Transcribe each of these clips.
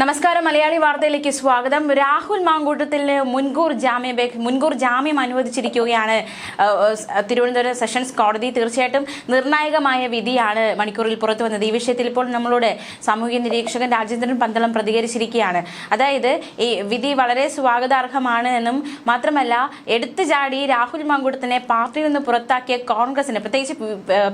നമസ്കാരം. മലയാളി വാർത്തയിലേക്ക് സ്വാഗതം. രാഹുൽ മാങ്കൂട്ടത്തിന് മുൻകൂർ ജാമ്യം മുൻകൂർ ജാമ്യം അനുവദിച്ചിരിക്കുകയാണ് തിരുവനന്തപുരം സെഷൻസ് കോടതി. തീർച്ചയായിട്ടും നിർണായകമായ വിധിയാണ് മണിക്കൂറിൽ പുറത്തു വന്നത്. ഈ വിഷയത്തിൽ ഇപ്പോൾ നമ്മളോട് സാമൂഹ്യ നിരീക്ഷകൻ രാജേന്ദ്രൻ പന്തളം പ്രതികരിച്ചിരിക്കുകയാണ്. അതായത് ഈ വിധി വളരെ സ്വാഗതാർഹമാണ് എന്നും മാത്രമല്ല എടുത്തു ചാടി രാഹുൽ മാങ്കൂട്ടത്തിനെ പാർട്ടിയിൽ നിന്ന് പുറത്താക്കിയ കോൺഗ്രസിന് പ്രത്യേകിച്ച്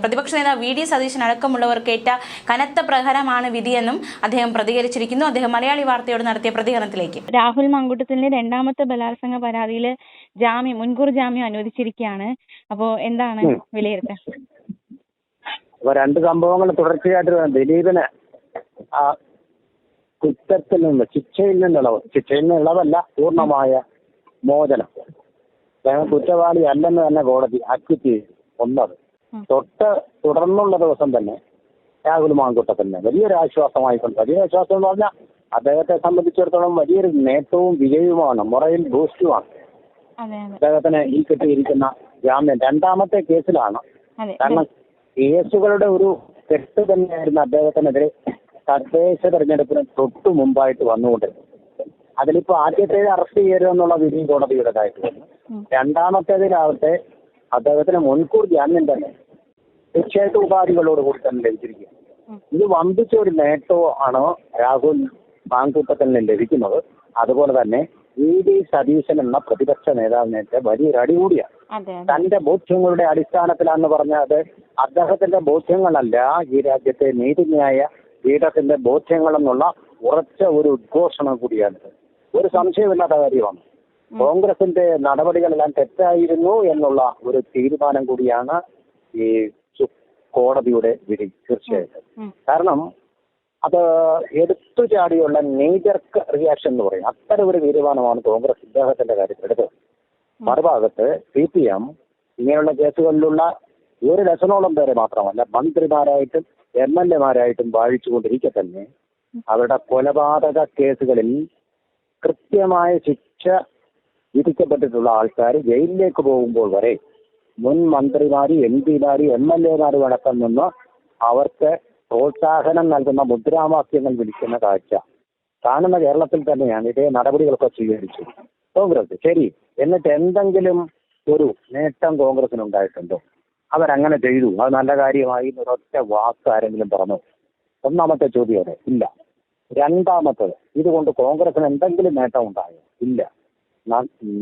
പ്രതിപക്ഷ നേതാവ് വി. ഡി. സതീശൻ അടക്കമുള്ളവർക്കേറ്റ കനത്ത പ്രഹരമാണ് വിധിയെന്നും അദ്ദേഹം പ്രതികരിച്ചിരിക്കുന്നു. അദ്ദേഹം മലയാളി വാർത്തയോട് നടത്തിയ പ്രതികരണത്തിലേക്ക്. രാഹുൽ മങ്കുട്ടത്തിന്റെ രണ്ടാമത്തെ ബലാത്സംഗ പരാതിയിൽ ജാമ്യം മുൻകൂർ ജാമ്യം അനുവദിച്ചിരിക്കുകയാണ്. അപ്പോ എന്താണ്. വിലയിരുത്തൽ? അപ്പൊ രണ്ട് സംഭവങ്ങൾ തുടർച്ചയായിട്ട് വേണം. ദിലീപിന് ആ കുറ്റത്തിൽ നിന്ന് ശിക്ഷയിൽ നിന്നുള്ളവ് ശിക്ഷയിൽ നിന്ന് ഇളവല്ല പൂർണമായ മോചനം. അദ്ദേഹം കുറ്റവാളി അല്ലെന്ന് തന്നെ കോടതി അക്വിറ്റ് ചെയ്തു. ഒന്നത്. തൊട്ട് തുടർന്നുള്ള ദിവസം തന്നെ രാഹുൽ മാങ്കുട്ടത്തിന് വലിയൊരു ആശ്വാസമായിക്കൊണ്ട് വലിയൊരു ആശ്വാസം എന്ന് പറഞ്ഞാൽ അദ്ദേഹത്തെ സംബന്ധിച്ചിടത്തോളം വലിയൊരു നേട്ടവും വിജയവുമാണ് മൊറയിൽ ബൂസ്റ്റുമാണ്. അദ്ദേഹത്തിന് ഈ കിട്ടിയിരിക്കുന്ന ജാമ്യം രണ്ടാമത്തെ കേസിലാണ്. കാരണം കേസുകളുടെ ഒരു കെട്ട് തന്നെയായിരുന്നു അദ്ദേഹത്തിനെതിരെ തദ്ദേശ തെരഞ്ഞെടുപ്പിന് തൊട്ടു മുമ്പായിട്ട് വന്നുകൊണ്ടിരുന്നത്. അതിലിപ്പോ ആദ്യത്തേത് അറസ്റ്റ് ചെയ്യരുത് എന്നുള്ള വിധി കോടതിയുടേതായിട്ട് വന്നു. രണ്ടാമത്തേതിലാവട്ടെ അദ്ദേഹത്തിന് മുൻകൂർ ജാമ്യം തന്നെ തീർച്ചയായിട്ടും ഉപാധികളോട് കൂടി തന്നെ ലഭിച്ചിരിക്കുക ഇത് വമ്പിച്ച ഒരു നേട്ടമാണ് രാഹുൽ മാങ്കൂട്ടത്തിന് ലഭിക്കുന്നത് അതുപോലെ തന്നെ ഇ ഡി സതീശൻ എന്ന പ്രതിപക്ഷ നേതാവിനേറ്റ വലിയൊരു അടി കൂടിയാണ്. തന്റെ ബോധ്യങ്ങളുടെ അടിസ്ഥാനത്തിലാന്ന് പറഞ്ഞാൽ അദ്ദേഹത്തിന്റെ ബോധ്യങ്ങളല്ല ഈ രാജ്യത്തെ നീതിന്യായ പീഠത്തിന്റെ ബോധ്യങ്ങളെന്നുള്ള ഉറച്ച ഒരു ഉദ്ഘോഷണം കൂടിയാണിത് ഒരു സംശയമില്ലാത്ത കാര്യമാണ്. കോൺഗ്രസിന്റെ നടപടികളെല്ലാം തെറ്റായിരുന്നു എന്നുള്ള ഒരു തീരുമാനം കൂടിയാണ് ഈ കോടതിയുടെ വിധി. തീർച്ചയായിട്ടും. കാരണം അത് എടുത്തു ചാടിയുള്ള നെയ്ജർക്ക് റിയാക്ഷൻ എന്ന് പറയും. അത്തരം ഒരു തീരുമാനമാണ് കോൺഗ്രസ് ഇദ്ദേഹത്തിന്റെ കാര്യത്തിൽ എടുത്തത്. മറുഭാഗത്ത് സി പി എം ഇങ്ങനെയുള്ള കേസുകളിലുള്ള ഒരു ഡസനോളം പേരെ മാത്രമല്ല മന്ത്രിമാരായിട്ടും എം എൽ എമാരായിട്ടും വാഴിച്ചുകൊണ്ടിരിക്കെ തന്നെ അവരുടെ കൊലപാതക കേസുകളിൽ കൃത്യമായ ശിക്ഷ വിധിക്കപ്പെട്ടിട്ടുള്ള ആൾക്കാർ ജയിലിലേക്ക് പോകുമ്പോൾ വരെ മുൻ മന്ത്രിമാരും എം പിമാരും എം എൽ എമാരും അടക്കം നിന്ന് അവർക്ക് പ്രോത്സാഹനം നൽകുന്ന മുദ്രാവാക്യങ്ങൾ വിളിക്കുന്ന കാഴ്ച. കാണുന്ന കേരളത്തിൽ തന്നെയാണ് ഇതേ നടപടികളൊക്കെ സ്വീകരിച്ചു കോൺഗ്രസ് ശരി. എന്നിട്ട് എന്തെങ്കിലും ഒരു നേട്ടം കോൺഗ്രസിന് ഉണ്ടായിട്ടുണ്ടോ അവരങ്ങനെ ചെയ്തു. അത് നല്ല കാര്യമായി ഒരൊറ്റ വാക്ക് ആരെങ്കിലും പറഞ്ഞു. ഒന്നാമത്തെ ചോദ്യം ഇല്ല. രണ്ടാമത്തത് ഇതുകൊണ്ട് കോൺഗ്രസിന് എന്തെങ്കിലും നേട്ടം ഉണ്ടായോ ഇല്ല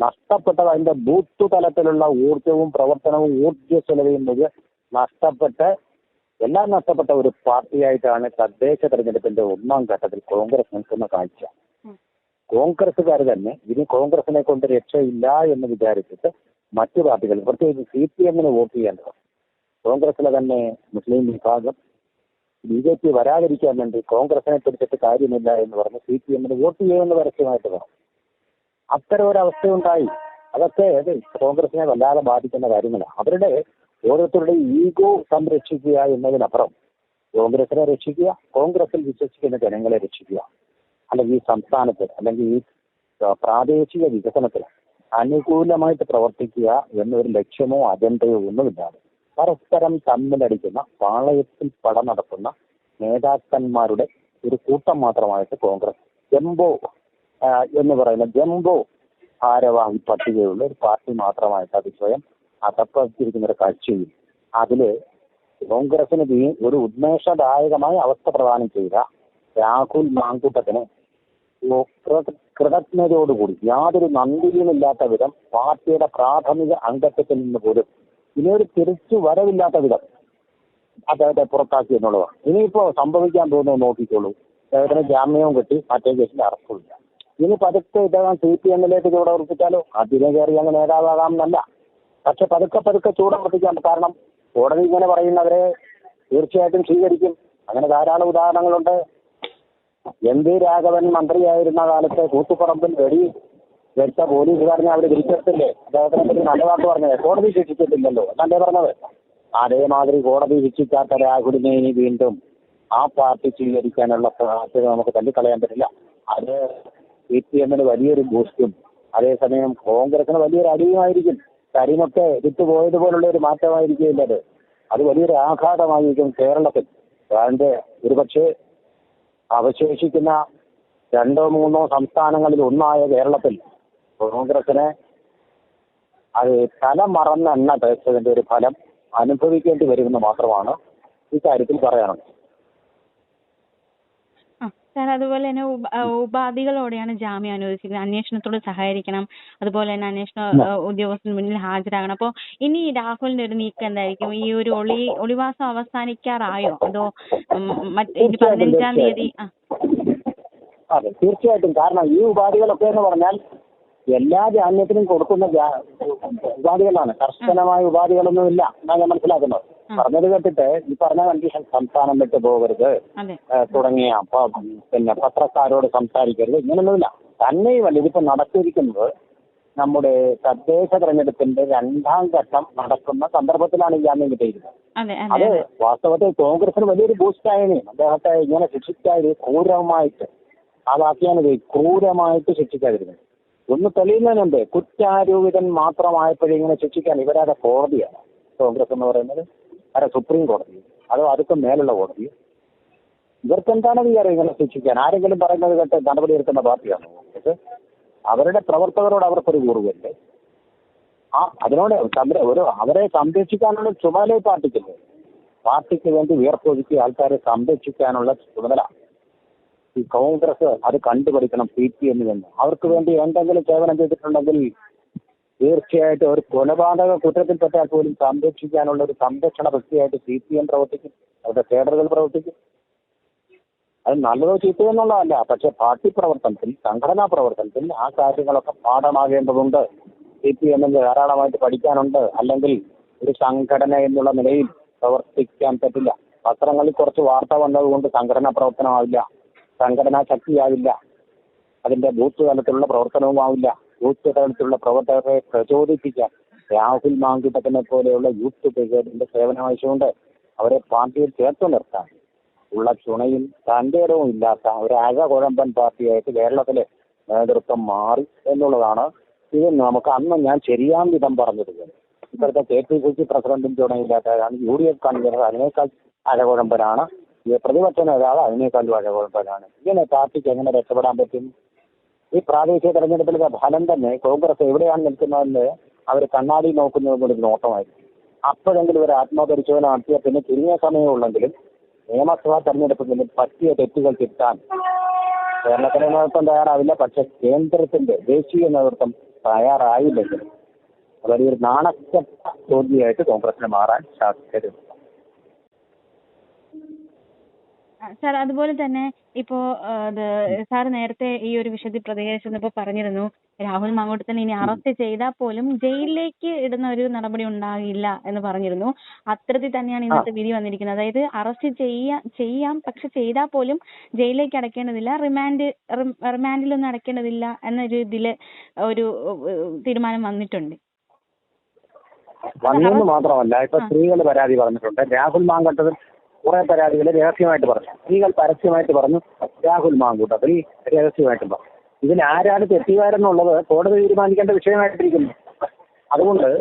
നഷ്ടപ്പെട്ടത് അതിന്റെ ബൂത്ത് തലത്തിലുള്ള ഊർജവും പ്രവർത്തനവും ഊർജസ്വലതയും മുഴുവൻ നഷ്ടപ്പെട്ട് എല്ലാം നഷ്ടപ്പെട്ട ഒരു പാർട്ടിയായിട്ടാണ് തദ്ദേശ തെരഞ്ഞെടുപ്പിന്റെ ഒന്നാം ഘട്ടത്തിൽ കോൺഗ്രസ് നിൽക്കുന്ന കാഴ്ച. കോൺഗ്രസ്സുകാർ തന്നെ ഇനി കോൺഗ്രസിനെ കൊണ്ട് രക്ഷയില്ല എന്ന് വിചാരിച്ചിട്ട് മറ്റു പാർട്ടികൾ പ്രത്യേകിച്ച് സി പി എമ്മിന് വോട്ട് ചെയ്യേണ്ടത്. കോൺഗ്രസിലെ തന്നെ മുസ്ലിം വിഭാഗം ബി ജെ പി വരാതിരിക്കാൻ വേണ്ടി കോൺഗ്രസിനെ പിടിച്ചിട്ട് കാര്യമില്ല എന്ന് പറഞ്ഞ് സി പി എമ്മിന് വോട്ട് ചെയ്യുമെന്ന് പരസ്യമായിട്ട് പറഞ്ഞു. അത്തരം ഒരവസ്ഥയുണ്ടായി അതൊക്കെ കോൺഗ്രസിനെ വല്ലാതെ ബാധിക്കുന്ന കാര്യങ്ങളാണ്. അവരുടെ ഓരോരുത്തരുടെ ഈഗോ സംരക്ഷിക്കുക എന്നതിനപ്പുറം കോൺഗ്രസിനെ രക്ഷിക്കുക കോൺഗ്രസിൽ വിശ്വസിക്കുന്ന ജനങ്ങളെ രക്ഷിക്കുക. അല്ലെങ്കിൽ ഈ സംസ്ഥാനത്ത് അല്ലെങ്കിൽ ഈ പ്രാദേശിക വികസനത്തിന് അനുകൂലമായിട്ട് പ്രവർത്തിക്കുക എന്നൊരു ലക്ഷ്യമോ അജണ്ടയോ ഒന്നുമില്ലാതെ പരസ്പരം തമ്മിലടിക്കുന്ന പാളയത്തിൽ പട നടത്തുന്ന നേതാക്കന്മാരുടെ ഒരു കൂട്ടം മാത്രമായിട്ട് കോൺഗ്രസ് ജംബോ എന്ന് പറയുന്ന ജംബോ ഭാരവാഹി പട്ടികയുള്ള ഒരു പാർട്ടി മാത്രമായിട്ട് അത് സ്വയം അതപ്പത്തിരിക്കുന്ന ഒരു കാഴ്ചയിൽ അതിൽ കോൺഗ്രസിന് ഒരു ഉന്മേഷദായകമായ അവസ്ഥ പ്രദാനം ചെയ്ത രാഹുൽ മാങ്കൂട്ടത്തിന് കൃതജ്ഞതയോടുകൂടി യാതൊരു നന്ദിയുമില്ലാത്ത വിധം പാർട്ടിയുടെ പ്രാഥമിക അംഗത്വത്തിൽ നിന്ന് പോലും ഇനിയൊരു തിരിച്ചു വരവില്ലാത്ത വിധം അദ്ദേഹത്തെ പുറത്താക്കി എന്നുള്ളതാണ്. ഇനിയിപ്പോ സംഭവിക്കാൻ പോകുന്നത് നോക്കിക്കോളൂ. അദ്ദേഹത്തിന് ജാമ്യവും കിട്ടി മറ്റേ കേസിൽ അറസ്റ്റുമില്ല ഇനി പതുക്കെ ഇദ്ദേഹം സി പി എമ്മിലേക്ക് ചൂടവർപ്പിച്ചാലോ അതിനെ കയറി അങ്ങ് നേതാവാകാം എന്നല്ല പക്ഷെ പതുക്കെ പതുക്കെ ചൂടവർപ്പിക്കാൻ കാരണം കോടതി ഇങ്ങനെ പറയുന്നവരെ തീർച്ചയായിട്ടും സ്വീകരിക്കും. അങ്ങനെ ധാരാളം ഉദാഹരണങ്ങളുണ്ട്. എം വി രാഘവൻ മന്ത്രിയായിരുന്ന കാലത്ത് കൂത്തുപറമ്പിൽ വെടി വെച്ച പോലീസുകാരനെ അവർ തിരിച്ചെടുത്തില്ലേ അദ്ദേഹത്തിനെ പറ്റി നല്ല വാക്ക് പറഞ്ഞത്. കോടതി ശിക്ഷിച്ചിട്ടില്ലല്ലോ. എന്നല്ലേ പറഞ്ഞത്? അതേമാതിരി കോടതി ശിക്ഷിക്കാത്ത രാഹുലിനെ ഇനി വീണ്ടും ആ പാർട്ടി സ്വീകരിക്കാനുള്ള സാധ്യത നമുക്ക് തള്ളിക്കളയാൻ പറ്റില്ല. അത് സി പി എമ്മിന് വലിയൊരു ബൂസ്റ്റും അതേസമയം കോൺഗ്രസിന് വലിയൊരു അടിയുമായിരിക്കും. കരിമൊക്കെ വിട്ടുപോയതുപോലുള്ള ഒരു മാറ്റമായിരിക്കില്ല അത്. അത് വലിയൊരു ആഘാതമായിരിക്കും കേരളത്തിൽ. അതിന്റെ ഒരുപക്ഷെ അവശേഷിക്കുന്ന രണ്ടോ മൂന്നോ സംസ്ഥാനങ്ങളിൽ ഒന്നായ കേരളത്തിൽ കോൺഗ്രസിനെ അത് തല മറന്നെണ്ണ തേച്ചതിന്റെ ഒരു ഫലം അനുഭവിക്കേണ്ടി വരുമെന്ന് മാത്രമാണ് ഇക്കാര്യത്തിൽ പറയാനുള്ളത്. സാർ അതുപോലെ തന്നെ ഉപാധികളോടെയാണ് ജാമ്യം അനുവദിച്ചിരിക്കുന്നത്. അന്വേഷണത്തോട് സഹകരിക്കണം. അതുപോലെ തന്നെ അന്വേഷണ ഉദ്യോഗസ്ഥന് മുന്നിൽ ഹാജരാകണം. അപ്പോൾ ഇനി രാഹുലിന്റെ ഒരു നീക്കം എന്തായിരിക്കും? ഈ ഒരു ഒളി ഒളിവാസം അവസാനിക്കാറായോ? അതോ മറ്റ് ഇനി പതിനഞ്ചാം തീയതി ആ. അതെ തീർച്ചയായിട്ടും. കാരണം ഈ ഉപാധികളൊക്കെ എന്ന് പറഞ്ഞാൽ എല്ലാ ജാമ്യത്തിനും കൊടുക്കുന്ന ജാ- ഉപാധികളാണ്. കർശനമായ ഉപാധികളൊന്നുമില്ല എന്നാണ് ഞാൻ മനസ്സിലാക്കുന്നത്. പറഞ്ഞത് കേട്ടിട്ട് ഈ പറഞ്ഞ കണ്ടീഷൻ സംസ്ഥാനം വിട്ടു പോകരുത്. തുടങ്ങിയ പിന്നെ പത്രക്കാരോട് സംസാരിക്കരുത്. ഇങ്ങനൊന്നുമില്ല തന്നെയുമല്ല ഇതിപ്പോ നടത്തിയിരിക്കുന്നത് നമ്മുടെ തദ്ദേശ തെരഞ്ഞെടുപ്പിന്റെ രണ്ടാം ഘട്ടം നടക്കുന്ന സന്ദർഭത്തിലാണ് ഈ ജാമ്യം കിട്ടിയിരിക്കുന്നത്. അതെ വാസ്തവത്തിൽ കോൺഗ്രസിന് വലിയൊരു ബൂസ്റ്റായനെ അദ്ദേഹത്തെ ഇങ്ങനെ ശിക്ഷിക്കാതിരി ക്രൂരമായിട്ട് ആ വാക്കിയാണ് ക്രൂരമായിട്ട് ശിക്ഷിക്കാതിരുന്നത് ഒന്ന് തെളിയുന്നതിനുണ്ട് കുറ്റാരോപിതൻ മാത്രമായപ്പോഴേ ഇങ്ങനെ ശിക്ഷിക്കാൻ ഇവരാതെ കോടതിയാണ് കോൺഗ്രസ് എന്ന് പറയുന്നത്. അല്ല സുപ്രീം കോടതി അതോ അതൊക്കെ മേലുള്ള കോടതി ഇവർക്ക് എന്താണ് വിചാരം ഇങ്ങനെ ശിക്ഷിക്കാൻ ആരെങ്കിലും പറയുന്നത് കേട്ട് നടപടി എടുക്കുന്ന പാർട്ടിയാണോ? അവരുടെ പ്രവർത്തകരോട് അവർക്കൊരു കൂറുകയല്ലേ. ആ അതിനോട് ഒരു അവരെ സംരക്ഷിക്കാനുള്ള ചുമതല പാർട്ടിക്കില്ലേ പാർട്ടിക്ക് വേണ്ടി വിയർപ്പൊഴുക്കി ആൾക്കാരെ സംരക്ഷിക്കാനുള്ള ചുമതല. ഈ കോൺഗ്രസ് അത് കണ്ടുപിടിക്കണം സി പി എമ്മിൽ നിന്ന്. അവർക്ക് വേണ്ടി എന്തെങ്കിലും സേവനം ചെയ്തിട്ടുണ്ടെങ്കിൽ തീർച്ചയായിട്ടും ഒരു കൊലപാതക കുറ്റത്തിൽപ്പെട്ടാൽ പോലും സംരക്ഷിക്കാനുള്ള ഒരു സംരക്ഷണ വ്യക്തിയായിട്ട് സി പി എം പ്രവർത്തിക്കും. അവരുടെ കേഡറുകൾ പ്രവർത്തിക്കും. അത് നല്ലതോ ചീത്തോ എന്നുള്ളതല്ല. പക്ഷെ പാർട്ടി പ്രവർത്തനത്തിൽ സംഘടനാ പ്രവർത്തനത്തിൽ ആ കാര്യങ്ങളൊക്കെ പാഠമാകേണ്ടതുണ്ട്. സി പി എമ്മിന് ധാരാളമായിട്ട് പഠിക്കാനുണ്ട്. അല്ലെങ്കിൽ ഒരു സംഘടന എന്നുള്ള നിലയിൽ പ്രവർത്തിക്കാൻ പറ്റില്ല. പത്രങ്ങളിൽ കുറച്ച് വാർത്ത വന്നതുകൊണ്ട് സംഘടനാ പ്രവർത്തനമാവില്ല. സംഘടനാ ശക്തിയാവില്ല. അതിന്റെ ബൂത്ത് തലത്തിലുള്ള പ്രവർത്തനവുമാവില്ല. ബൂത്ത് തലത്തിലുള്ള പ്രവർത്തകരെ പ്രചോദിപ്പിക്കാൻ രാഹുൽ മാങ്കുട്ടത്തിനെ പോലെയുള്ള യൂത്ത് ബ്രിഗേഡിന്റെ സേവനം ആവശ്യമുണ്ട് അവരെ പാർട്ടിയിൽ ചേർത്ത് നിർത്താൻ. ഉള്ള ചുണയും തന്റെ ഇടവും ഇല്ലാത്ത ഒരു അഴകുഴമ്പൻ പാർട്ടിയായിട്ട് കേരളത്തിലെ നേതൃത്വം മാറി എന്നുള്ളതാണ്. ഇത് നമുക്ക് അന്ന് ഞാൻ ശരിയാം വിധം പറഞ്ഞിരുന്നത് ഇപ്പോഴത്തെ കെ പി സി സി പ്രസിഡന്റും ചുണയില്ലാത്തതാണ് യു ഡി എഫ് കൺവീനർ അതിനേക്കാൾ അഴകുഴമ്പനാണ്. പ്രതിപക്ഷ നേതാവ് അതിനേക്കാളും അഴകുഴമ്പനാണ്. ഇങ്ങനെ പാർട്ടിക്ക് എങ്ങനെ രക്ഷപ്പെടാൻ പറ്റും? ഈ പ്രാദേശിക തെരഞ്ഞെടുപ്പിലെ ഫലം തന്നെ കോൺഗ്രസ് എവിടെയാണ് നിൽക്കുന്നതെന്ന് അവർ കണ്ണാടി നോക്കുന്നത് ഒരു നോട്ടമായിരിക്കും. അപ്പോഴെങ്കിലും ഒരു ആത്മപരിശോധന നടത്തിയ പിന്നെ ചുരുങ്ങിയ സമയമുള്ളെങ്കിലും നിയമസഭാ തെരഞ്ഞെടുപ്പിൽ പറ്റിയ തെറ്റുകൾ തിരുത്താൻ കേരളത്തിലെ നേതൃത്വം തയ്യാറാവില്ല. പക്ഷെ കേന്ദ്രത്തിന്റെ ദേശീയ നേതൃത്വം തയ്യാറായില്ലെങ്കിലും അതൊരു നാണക്കെട്ട ചോദ്യമായിട്ട് കോൺഗ്രസിന് മാറാൻ സാധ്യതയുണ്ട് ആ, സാർ അതുപോലെ തന്നെ ഇപ്പോ ഇത് സാർ നേരത്തെ ഈ ഒരു വിഷയത്തിൽ പ്രതികരിച്ചപ്പോ പറഞ്ഞിരുന്നു രാഹുൽ മാങ്കൂട്ടത്തിന് ഇനി അറസ്റ്റ് ചെയ്താൽ പോലും ജയിലിലേക്ക് ഇടുന്ന ഒരു നടപടി ഉണ്ടാകില്ല എന്ന് പറഞ്ഞിരുന്നു. അത്തരത്തിൽ തന്നെയാണ് ഇന്നത്തെ വിധി വന്നിരിക്കുന്നത്. അതായത് അറസ്റ്റ് ചെയ്യാ ചെയ്യാം പക്ഷെ ചെയ്താൽ പോലും ജയിലിലേക്ക് അടക്കേണ്ടതില്ല റിമാൻഡ് റിമാൻഡിലൊന്നും അടക്കേണ്ടതില്ല എന്നൊരു ഇതിൽ ഒരു തീരുമാനം വന്നിട്ടുണ്ട്. വന്നെന്ന് മാത്രമല്ല ഇപ്പൊ സ്ത്രീകൾ പരാതി പറഞ്ഞിട്ടുണ്ട്. രാഹുൽ മാങ്കട്ടത്തിൽ കുറെ പരാതികൾ രഹസ്യമായിട്ട് പറഞ്ഞു. സ്ത്രീകൾ പരസ്യമായിട്ട് പറഞ്ഞു. രാഹുൽ മാങ്കൂട്ടത്തിൽ രഹസ്യമായിട്ട് പറഞ്ഞു. ഇതിൽ ആരാണ് തെറ്റുകാരെന്നുള്ളത് കോടതി തീരുമാനിക്കേണ്ട വിഷയമായിട്ടിരിക്കുന്നു. അതുകൊണ്ട്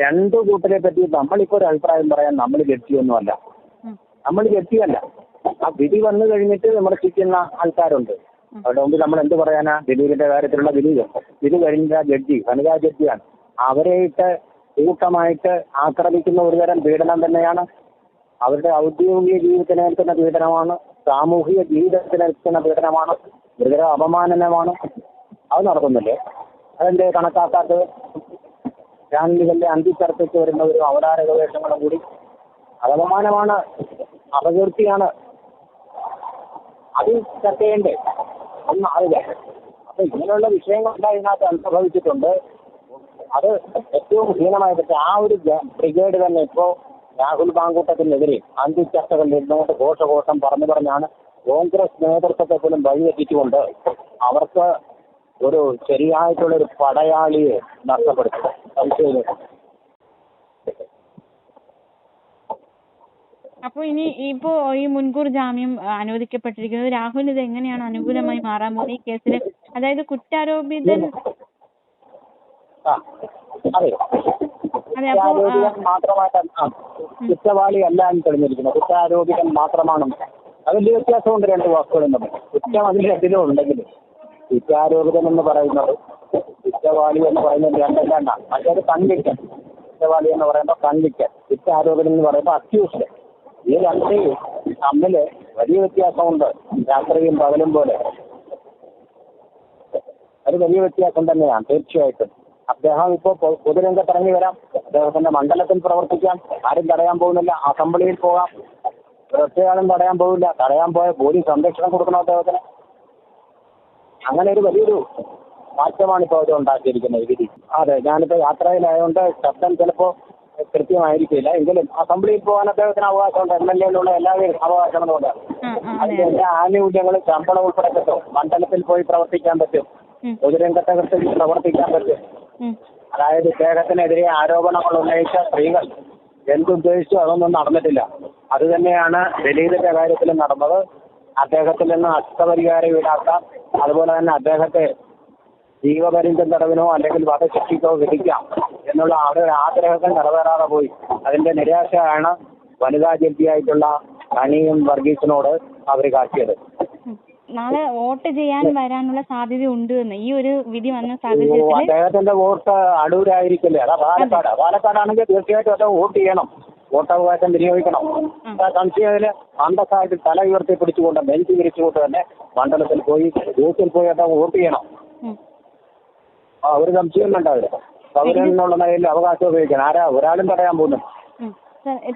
രണ്ടു കൂട്ടരെ പറ്റി നമ്മളിപ്പോ ഒരു അഭിപ്രായം പറയാൻ നമ്മൾ ജഡ്ജിയൊന്നുമല്ല ഉം. നമ്മൾ ജഡ്ജിയല്ല ആ വിധി വന്നു കഴിഞ്ഞിട്ട് വിമർശിക്കുന്ന ആൾക്കാരുണ്ട്. അവരുടെ മുമ്പിൽ നമ്മൾ എന്ത് പറയാനാ? ദിലീപിന്റെ കാര്യത്തിലുള്ള ദിലീപ് ഇത്. കഴിഞ്ഞ ജഡ്ജി വനിതാ ജഡ്ജിയാണ്. അവരെയിട്ട് കൂട്ടമായിട്ട് ആക്രമിക്കുന്ന ഒരുതരം പീഡനം തന്നെയാണ് അവരുടെ ഔദ്യോഗിക ജീവിതത്തിന് ഏൽക്കുന്ന പീഡനമാണ് സാമൂഹിക ജീവിതത്തിന് ഏൽക്കുന്ന പീഡനമാണ് ഗുരുതര അപമാനനമാണ്. അത് നടക്കുന്നില്ലേ? അതിന്റെ കണക്കാക്കാത്തത്? ഗാന്ധികളുടെ അന്തിച്ചർച്ചയ്ക്ക് വരുന്ന ഒരു അവതാര ഗവേഷണങ്ങളും കൂടി. അപമാനമാണ് അപകീർത്തിയാണ്. അതിൽ ചർച്ച ചെയ്യണ്ടേ ഒന്നും ആവില്ല. അപ്പൊ ഇങ്ങനെയുള്ള വിഷയങ്ങൾ ഇതിനകത്ത് അനുഭവിച്ചിട്ടുണ്ട് അത് ഏറ്റവും ഹീനമായിട്ട് ആ ഒരു ബ്രിഗേഡ് തന്നെ ഇപ്പോ രാഹുൽ മാങ്കൂട്ടത്തിനെതിരെ അന്തിച്ചർച്ചകൾ ഇരുന്നുകൊണ്ട് ഘോഷഘോഷം പറഞ്ഞു പറഞ്ഞാണ് കോൺഗ്രസ് നേതൃത്വത്തെ പോലും വഴിതെറ്റിച്ചുകൊണ്ട് അവർക്ക് ഒരു ശരിയായിട്ടുള്ള ഒരു പടയാളിയെ നഷ്ടപ്പെടുത്തും സംശയമില്ല അപ്പൊ ഇനി ഇപ്പോ ഈ മുൻകൂർ ജാമ്യം അനുവദിക്കപ്പെട്ടിരിക്കുന്നത് രാഹുലിന് ഇത് എങ്ങനെയാണ് അനുകൂലമായി മാറാൻ പോകുന്നത്? ഈ കേസിൽ അതായത് കുറ്റാരോപിതൻ ആ. അതെ. കുറ്റാരോപിതൻ മാത്രമായിട്ട് ആ. കുറ്റവാളി അല്ല എന്ന് തെളിഞ്ഞിരിക്കുന്നു. കുറ്റാരോപിതൻ മാത്രമാണ് അത് വലിയ വ്യത്യാസമുണ്ട് രണ്ട് വാക്കുകളും തമ്മിൽ കുറ്റം അതിൽ രണ്ടിലും ഉണ്ടെങ്കിലും. കുറ്റാരോപിതൻ എന്ന് പറയുന്നത് കുറ്റവാളി എന്ന് പറയുന്നത് രണ്ടല്ലാണ്ട. മറ്റേത് കൺവിക്ഷൻ കുറ്റവാളി എന്ന് പറയുമ്പോൾ കൺവിക്ഷൻ കുറ്റാരോപിതൻ എന്ന് പറയുമ്പോൾ അക്യൂസ്ഡ് ഈ രണ്ട് തമ്മിൽ വലിയ വ്യത്യാസമുണ്ട്. രാത്രിയും പകലും പോലെ. അത് വലിയ വ്യത്യാസം തന്നെയാണ് തീർച്ചയായിട്ടും. അദ്ദേഹം ഇപ്പോൾ പൊതുരംഗത്ത് ഇറങ്ങി വരാം. അദ്ദേഹത്തിന്റെ മണ്ഡലത്തിൽ പ്രവർത്തിക്കാം. ആരും തടയാൻ പോകുന്നില്ല. അസംബ്ലിയിൽ പോകാം. ഒറ്റയാളും തടയാൻ പോകില്ല തടയാൻ പോയ പോലീസ് സംരക്ഷണം കൊടുക്കണം അദ്ദേഹത്തിന്. അങ്ങനെ ഒരു വലിയൊരു മാറ്റമാണ് ഇപ്പോൾ അവർ ഉണ്ടാക്കിയിരിക്കുന്നത്. വിധി അതെ ഞാനിപ്പോൾ യാത്രയിലായതുകൊണ്ട് ശബ്ദം ചിലപ്പോൾ കൃത്യമായിരിക്കില്ല. എങ്കിലും അസംബ്ലിയിൽ പോകാൻ അദ്ദേഹത്തിന് അവകാശമുണ്ട്. എം എൽ എയിലുള്ള എല്ലാവരും അവകാശങ്ങളുണ്ട് അതിന്റെ എല്ലാ ആനുകൂല്യങ്ങളും ശമ്പളം ഉൾപ്പെടെ കിട്ടും. മണ്ഡലത്തിൽ പോയി പ്രവർത്തിക്കാൻ പറ്റും. പൊതുരംഗത്തെ പൊതുരംഗത്തകത്ത് പ്രവർത്തിക്കാൻ പറ്റും. അതായത് ഇദ്ദേഹത്തിനെതിരെ ആരോപണങ്ങൾ ഉന്നയിച്ച സ്ത്രീകൾ എന്തുദ്ദേശിച്ചു അതൊന്നും നടന്നിട്ടില്ല. അത് തന്നെയാണ് ദലീലിന്റെ കാര്യത്തിൽ നടന്നത്. അദ്ദേഹത്തിൽ നിന്ന് നഷ്ടപരിഹാരം ഈടാക്കാം. അതുപോലെ തന്നെ അദ്ദേഹത്തെ ജീവപര്യന്തം തടവിനോ അല്ലെങ്കിൽ വധശിക്ഷയ്ക്കോ വിധിക്കാം എന്നുള്ള അവരുടെ ആഗ്രഹങ്ങൾ നിറവേറാതെ പോയി. അതിന്റെ നിരാശയാണ് വനിതാ ജഡ്ജിയായിട്ടുള്ള അനിയും വർഗീസിനോട് അവർ കാട്ടിയത്. നാളെ വോട്ട് ചെയ്യാൻ വരാനുള്ള സാധ്യത ഉണ്ട് എന്ന് ഈ ഒരു വിധി വന്ന സാഹചര്യത്തിൽ അദ്ദേഹത്തിന്റെ വോട്ട് അടൂരായിരിക്കില്ലേ? അതാ പാലക്കാട്. പാലക്കാടാണെങ്കിൽ തീർച്ചയായിട്ടും അദ്ദേഹം വോട്ട് ചെയ്യണം. വോട്ടവകാശം വിനിയോഗിക്കണം. ആ സംശയത്തിൽ അന്തസ്സായിട്ട് തല ഉയർത്തി പിടിച്ചുകൊണ്ട് ബെഞ്ച് വിരിച്ചുകൊണ്ട് തന്നെ മണ്ഡലത്തിൽ പോയി ബൂത്തിൽ പോയി അദ്ദേഹം വോട്ട് ചെയ്യണം. ആ ഒരു സംശയം വേണ്ട അവർ പൗരൻ എന്നുള്ള നിലയിൽ അവകാശം ഉപയോഗിക്കണം. ആരാ? ഒരാളും തടയാൻ പോകുന്നു.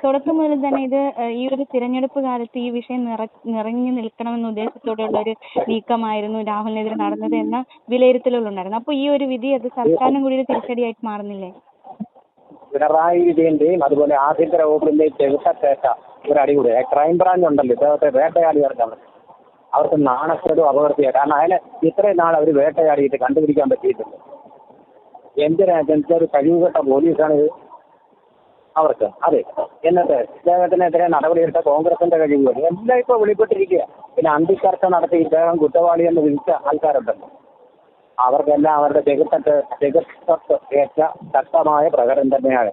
തുടക്കം മുതൽ തന്നെ ഇത് ഈ ഒരു തിരഞ്ഞെടുപ്പ് കാലത്ത് ഈ വിഷയം നിറ നിറഞ്ഞു നിൽക്കണമെന്ന ഉദ്ദേശത്തോടെയുള്ള ഒരു നീക്കമായിരുന്നു രാഹുലിനെതിരെ നടന്നത് എന്ന വിലയിരുത്തലുകളുണ്ടായിരുന്നു. അപ്പോൾ ഈ ഒരു വിധി അത് സർക്കാരിനും കൂടി ഒരു തിരിച്ചടിയായിട്ട് മാറുന്നില്ലേ? പിണറായി വിജയന്റെയും അതുപോലെ ആഭ്യന്തര വകുപ്പിന്റെയും കേട്ട ഒരു അടികൂടി ക്രൈം ബ്രാഞ്ച് ഉണ്ടല്ലോ ഇദ്ദേഹത്തെ വേട്ടയാടിയവർക്കാണ് അവർക്ക് നാണക്കേടും അപകീർത്തിയ. കാരണം അതിനെ ഇത്രയും നാൾ അവർ വേട്ടയാടിയിട്ട് കണ്ടുപിടിക്കാൻ പറ്റിയിട്ടുണ്ട് എന്തിനാ ഒരു കഴിവുകെട്ട പോലീസാണ് ഇത് അവർക്ക്. അതെ. എന്നിട്ട് ഇദ്ദേഹത്തിനെതിരെ നടപടിയെടുത്ത കോൺഗ്രസിന്റെ കഴിവുകൾ എല്ലാം ഇപ്പൊ വെളിപ്പെട്ടിരിക്കുക. പിന്നെ അന്തിച്ചർച്ച നടത്തി ഇദ്ദേഹം കുറ്റവാളി എന്ന് വിളിച്ച ആൾക്കാരുണ്ടല്ലോ. അവർക്കെല്ലാം അവരുടെ ചെകുത്തട്ട് ചെകുത്തട്ട് ഏറ്റ ശക്തമായ പ്രകടനം തന്നെയാണ്.